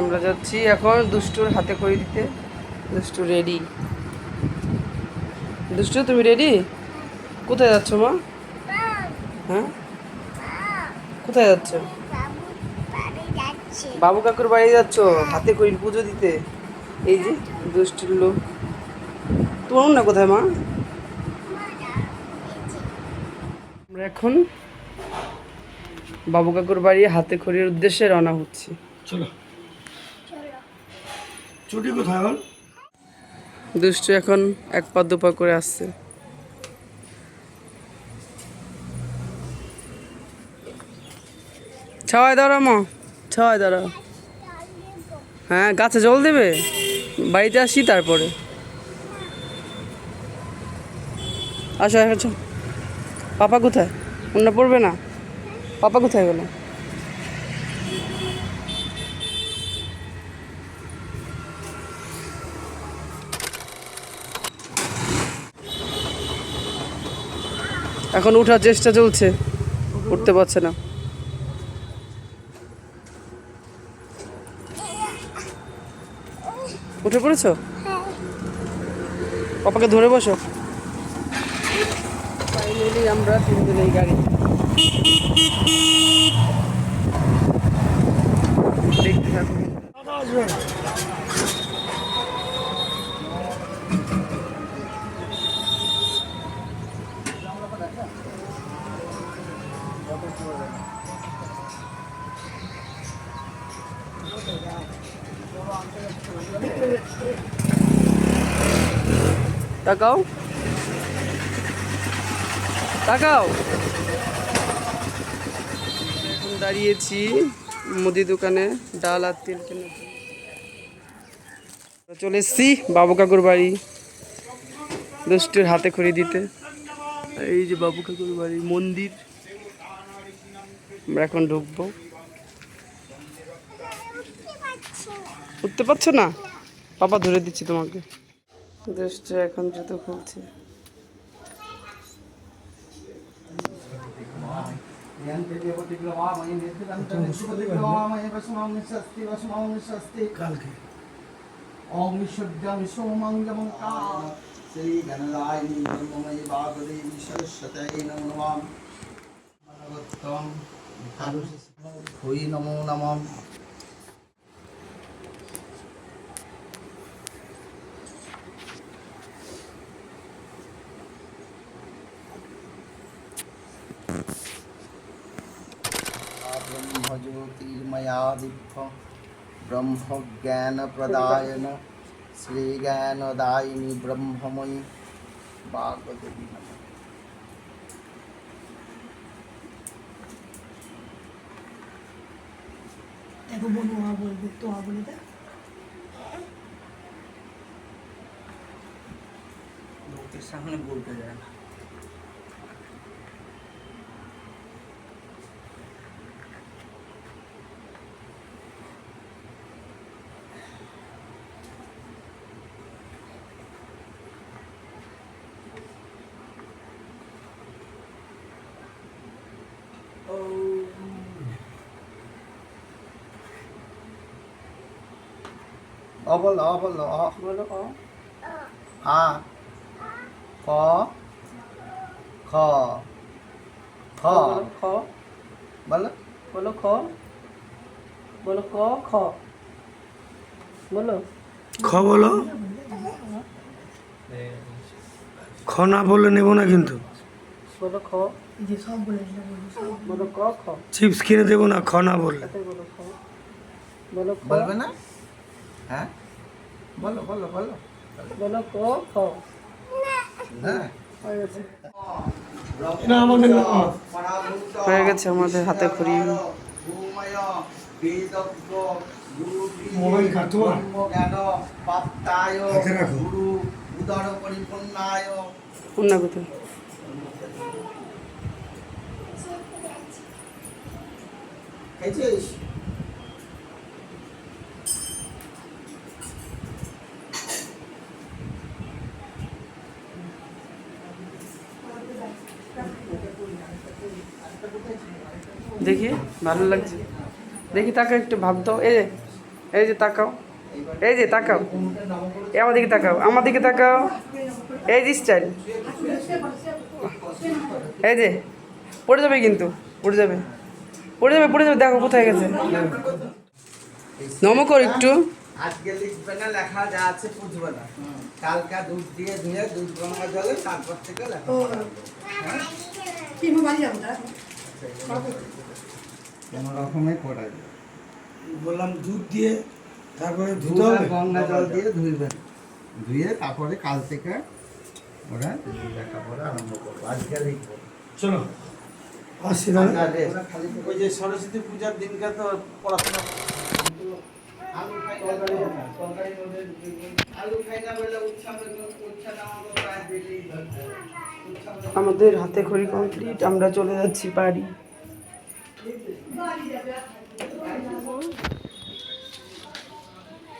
আমরা যাচ্ছি এখন দুষ্টুর হাতে করে দিতে। দুষ্টু রেডি দুষ্টু, তুমি রেডি কোথায় যাচ্ছ মা? হ্যাঁ? কোথায় যাচ্ছ? বাবু কাকুর বাড়ি যাচ্ছ? হাতে করে পুজো দিতে। এই যে দুষ্টুর লোক। তোমার না কোথায় মা? আমরা এখন বাবু কাকুর বাড়ি হাতে খড়ির উদ্দেশ্যে রওনা হচ্ছি। চলো। ছুটি কোথায় দুষ্টু এখন এক পা দুপা করে আসছে। ছাওয়াই দাঁড়া মা ছাওয়াই দাঁড়া হ্যাঁ গাছে জল দেবে? বাড়িতে আসি তারপরে। আসো এখন পাপা কোথায়? অন্য পড়বে না? পাপা কোথায় গেল এখন উঠার চেষ্টা চলছে, উঠতে পারছে না। উঠে পড়েছ? পাপাকে ধরে বসো। ফাইনালি আমরা তিনজন এই গাড়ি তাকাও। তাকাও। দাঁড়িয়েছি মুদি দোকানে, ডাল আর তেল কেনার চলে এসছি বাবু কাকুর বাড়ি, দুষ্টের হাতে খড়ি দিতে। এই যে বাবু কাকুর বাড়ি, মন্দির। আমরা এখন ঢুকবো উঠতে পারছো না পাপা ধরে দিচ্ছি তোমাকে দুষ্ট এখন জুতো খুলছে কালকে ओम विशुद्ध्यं सोमं यमं का श्री गणरायनी ब्रह्ममयी भागदेवी सरस्वती नमो नमः भगवत्तम नमो नम। ब्रह्म নমো নমঃ ब्रह्मज्योतिर्मयादिभ्य ब्रह्मज्ञानप्रदायन श्रीज्ञानदायिनि ब्रह्ममयि। वाग्देवी नमः। দেখো বনু আ বলবে তো আ বলে দেখ লোকের সামনে বলতে যায় অ বল অ বল অ বলো অ আ ক খ খ খ বলো বলো খ বলো ক খ বলো খ বলো খ না বললে নেব না কিন্তু। বলো খ এই যে সব বলে ক খ চিপস কিনে দেবো না খ না বললে। বলো খ বলো খ বলবে না? হ্যাঁ? বলো বলো বলো। বলো ক খ। হ্যাঁ হয়ে গেছে আমাদের হাতে খড়ি মোবাইল। গুরু উদর পরিপূর্ণায় অন্য কোথায়? খেয়েছিস? দেখি ভালো লাগছে। দেখি তাকে একটু ভাবতো এ এই যে তাকাও এই যে তাকাও। এ আমার দিকে তাকাও আমার দিকে তাকাও। এই যে স্টাইল এই যে পড়ে যাবে কিন্তু পড়ে যাবে। পড়ে যাবে পড়ে যাবে দেখো কোথায় গেছে। নম কর একটু। আজকে লিখবে না লেখা যা আছে বুঝবে না। কালকা দুধ দিয়ে ধুয়ে দুধ গঙ্গা জলে তারপর থেকে লেখা। পিমু বাড়ি যাব তারা কোনো রকমে করা যায়। বললাম দুধ দিয়ে তারপরে ধুতে হবে? গঙ্গা জল দিয়ে ধুইবেন। ধুয়ে তারপরে কাল থেকে ওরা লেখাপড়া আরম্ভ করব। আজকে লিখব চলো। ওই যে সরস্বতী পূজার দিনকে তো পড়াশোনা। আলু খাই আলু খাই না বলে উৎসব উৎসব আমাকে প্রায় আমাদের হাতে খড়ি কমপ্লিট আমরা চলে যাচ্ছি বাড়ি।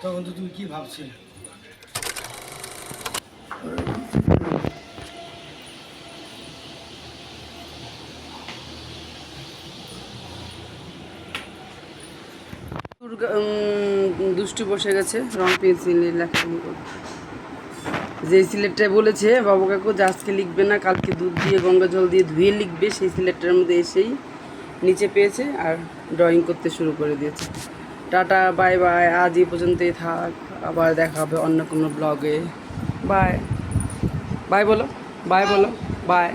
তখন তো তুই কি উম, দুষ্টু বসে গেছে রং পেন্সিলে লেখালেখি করতে। যে সিলেটটা বলেছে বাবু কাকু যে আজকে লিখবে না কালকে দুধ দিয়ে গঙ্গা জল দিয়ে ধুয়ে লিখবে সেই সিলেটটার মধ্যে এসেই নিচে পেয়েছে আর ড্রয়িং করতে শুরু করে দিয়েছে। টাটা বাই বাই আজই পর্যন্তই থাক। আবার দেখা হবে অন্য কোনো ব্লগে বাই বাই বলো। বাই বলো। বাই